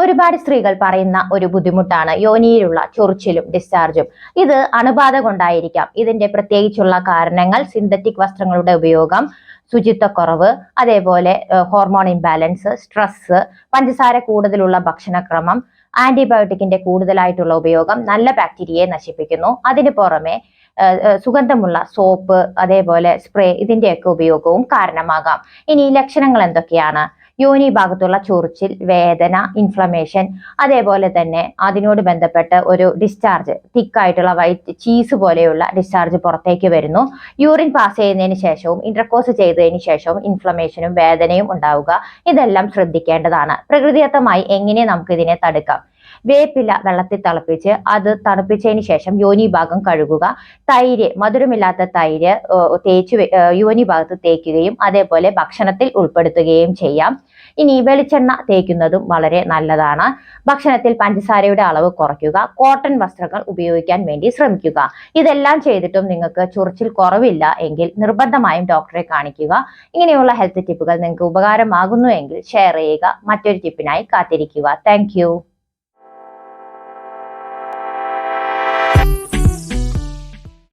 ഒരുപാട് സ്ത്രീകൾ പറയുന്ന ഒരു ബുദ്ധിമുട്ടാണ്. യോനിയിലുള്ള ചൊറിച്ചിലും ഡിസ്ചാർജും ഇത് അണുബാധ കൊണ്ടായിരിക്കാം. ഇതിന്റെ പ്രത്യേകിച്ചുള്ള കാരണങ്ങൾ സിന്തറ്റിക് വസ്ത്രങ്ങളുടെ ഉപയോഗം ശുചിത്വക്കുറവ് അതേപോലെ ഹോർമോൺ ഇംബാലൻസ് സ്ട്രെസ് പഞ്ചസാര കൂടുതലുള്ള ഭക്ഷണക്രമം ആന്റിബയോട്ടിക്കിന്റെ കൂടുതലായിട്ടുള്ള ഉപയോഗം നല്ല ബാക്ടീരിയയെ നശിപ്പിക്കുന്നു. അതിന് പുറമെ സുഗന്ധമുള്ള സോപ്പ് അതേപോലെ സ്പ്രേ ഇതിന്റെയൊക്കെ ഉപയോഗവും കാരണമാകാം. ഇനി ലക്ഷണങ്ങൾ എന്തൊക്കെയാണ്? യോനി ഭാഗത്തുള്ള ചൊറിച്ചിൽ വേദന ഇൻഫ്ലമേഷൻ അതേപോലെ തന്നെ അതിനോട് ബന്ധപ്പെട്ട് ഒരു ഡിസ്ചാർജ് തിക്കായിട്ടുള്ള വൈറ്റ് ചീസ് പോലെയുള്ള ഡിസ്ചാർജ് പുറത്തേക്ക് വരുന്നു. യൂറിൻ പാസ് ചെയ്യുന്നതിന് ശേഷവും ഇന്റർകോഴ്സ് ചെയ്തതിന് ശേഷവും ഇൻഫ്ലമേഷനും വേദനയും ഉണ്ടാവുക. ഇതെല്ലാം ശ്രദ്ധിക്കേണ്ടതാണ്. പ്രകൃതിദത്തമായി എങ്ങനെ നമുക്ക് ഇതിനെ തടുക്കാം? വേപ്പില വെള്ളത്തിൽ തിളപ്പിച്ച് അത് തണുപ്പിച്ചതിന് ശേഷം യോനി ഭാഗം കഴുകുക. തൈര് മധുരമില്ലാത്ത തൈര് തേച്ച് യോനി ഭാഗത്ത് തേക്കുകയും അതേപോലെ ഭക്ഷണത്തിൽ ഉൾപ്പെടുത്തുകയും ചെയ്യാം. ഇനി വെളിച്ചെണ്ണ തേക്കുന്നതും വളരെ നല്ലതാണ്. ഭക്ഷണത്തിൽ പഞ്ചസാരയുടെ അളവ് കുറയ്ക്കുക കോട്ടൺ വസ്ത്രങ്ങൾ ഉപയോഗിക്കാൻ വേണ്ടി ശ്രമിക്കുക. ഇതെല്ലാം ചെയ്തിട്ടും നിങ്ങൾക്ക് ചൊറിച്ചിൽ കുറവില്ല എങ്കിൽ നിർബന്ധമായും ഡോക്ടറെ കാണിക്കുക. ഇങ്ങനെയുള്ള ഹെൽത്ത് ടിപ്പുകൾ നിങ്ങൾക്ക് ഉപകാരമാകുന്നു എങ്കിൽ ഷെയർ ചെയ്യുക മറ്റൊരു ടിപ്പിനായി കാത്തിരിക്കുക. താങ്ക്